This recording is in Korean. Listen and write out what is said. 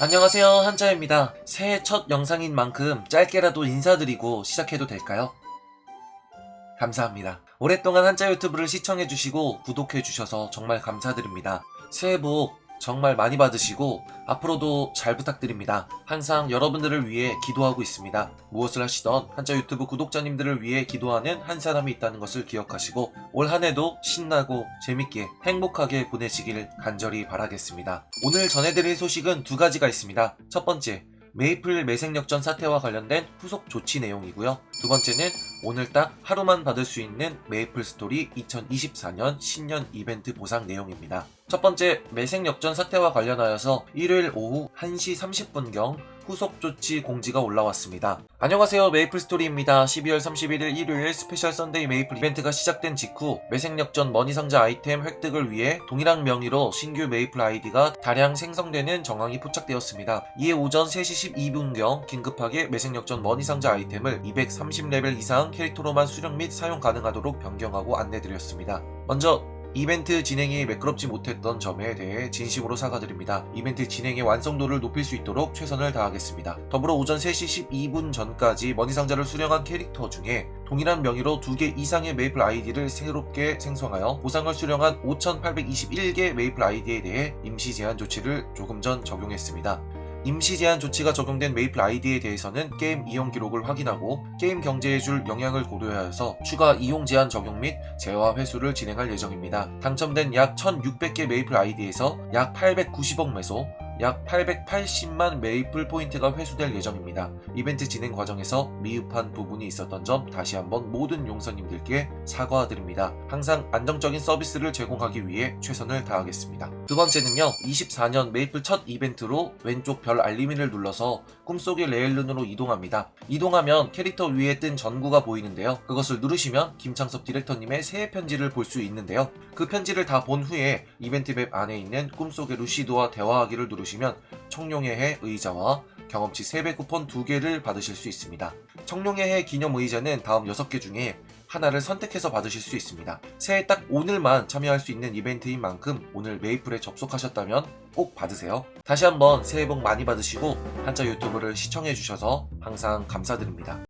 안녕하세요 한자입니다. 새해 첫 영상인 만큼 짧게라도 인사드리고 시작해도 될까요? 감사합니다. 오랫동안 한자 유튜브를 시청해주시고 구독해주셔서 정말 감사드립니다. 새해 복 정말 많이 받으시고 앞으로도 잘 부탁드립니다. 항상 여러분들을 위해 기도하고 있습니다. 무엇을 하시던 한자 유튜브 구독자님들을 위해 기도하는 한 사람이 있다는 것을 기억하시고 올 한 해도 신나고 재밌게 행복하게 보내시길 간절히 바라겠습니다. 오늘 전해드릴 소식은 두 가지가 있습니다. 첫 번째, 메이플 매생역전 사태와 관련된 후속 조치 내용이고요. 두 번째는 오늘 딱 하루만 받을 수 있는 메이플 스토리 2024년 신년 이벤트 보상 내용입니다. 첫 번째 매생 역전 사태와 관련하여서 일요일 오후 1시 30분경 후속 조치 공지가 올라왔습니다. 안녕하세요 메이플 스토리입니다. 12월 31일 일요일 스페셜 썬데이 메이플 이벤트가 시작된 직후 매생역전 머니 상자 아이템 획득을 위해 동일한 명의로 신규 메이플 아이디가 다량 생성되는 정황이 포착되었습니다. 이에 오전 3시 12분경 긴급하게 매생역전 머니 상자 아이템을 230레벨 이상 캐릭터로만 수령 및 사용 가능하도록 변경하고 안내드렸습니다. 먼저 이벤트 진행이 매끄럽지 못했던 점에 대해 진심으로 사과드립니다. 이벤트 진행의 완성도를 높일 수 있도록 최선을 다하겠습니다. 더불어 오전 3시 12분 전까지 머니상자를 수령한 캐릭터 중에 동일한 명의로 2개 이상의 메이플 아이디를 새롭게 생성하여 보상을 수령한 5,821개 메이플 아이디에 대해 임시 제한 조치를 조금 전 적용했습니다. 임시 제한 조치가 적용된 메이플 아이디에 대해서는 게임 이용 기록을 확인하고 게임 경제에 줄 영향을 고려하여서 추가 이용 제한 적용 및 재화 회수를 진행할 예정입니다. 당첨된 약 1,600개 메이플 아이디에서 약 890억 매소, 약 880만 메이플 포인트가 회수될 예정입니다. 이벤트 진행 과정에서 미흡한 부분이 있었던 점 다시 한번 모든 용서님들께 사과드립니다. 항상 안정적인 서비스를 제공하기 위해 최선을 다하겠습니다. 두 번째는요, 24년 메이플 첫 이벤트로 왼쪽 별 알림이를 눌러서 꿈속의 레일룬으로 이동합니다. 이동하면 캐릭터 위에 뜬 전구가 보이는데요. 그것을 누르시면 김창섭 디렉터님의 새해 편지를 볼 수 있는데요. 그 편지를 다 본 후에 이벤트 맵 안에 있는 꿈속의 루시드와 대화하기를 누르시면 청룡의 해 의자와 경험치 3배 쿠폰 2개를 받으실 수 있습니다. 청룡의 해 기념 의자는 다음 6개 중에 하나를 선택해서 받으실 수 있습니다. 새해 딱 오늘만 참여할 수 있는 이벤트인 만큼 오늘 메이플에 접속하셨다면 꼭 받으세요. 다시 한번 새해 복 많이 받으시고 한자 유튜브를 시청해주셔서 항상 감사드립니다.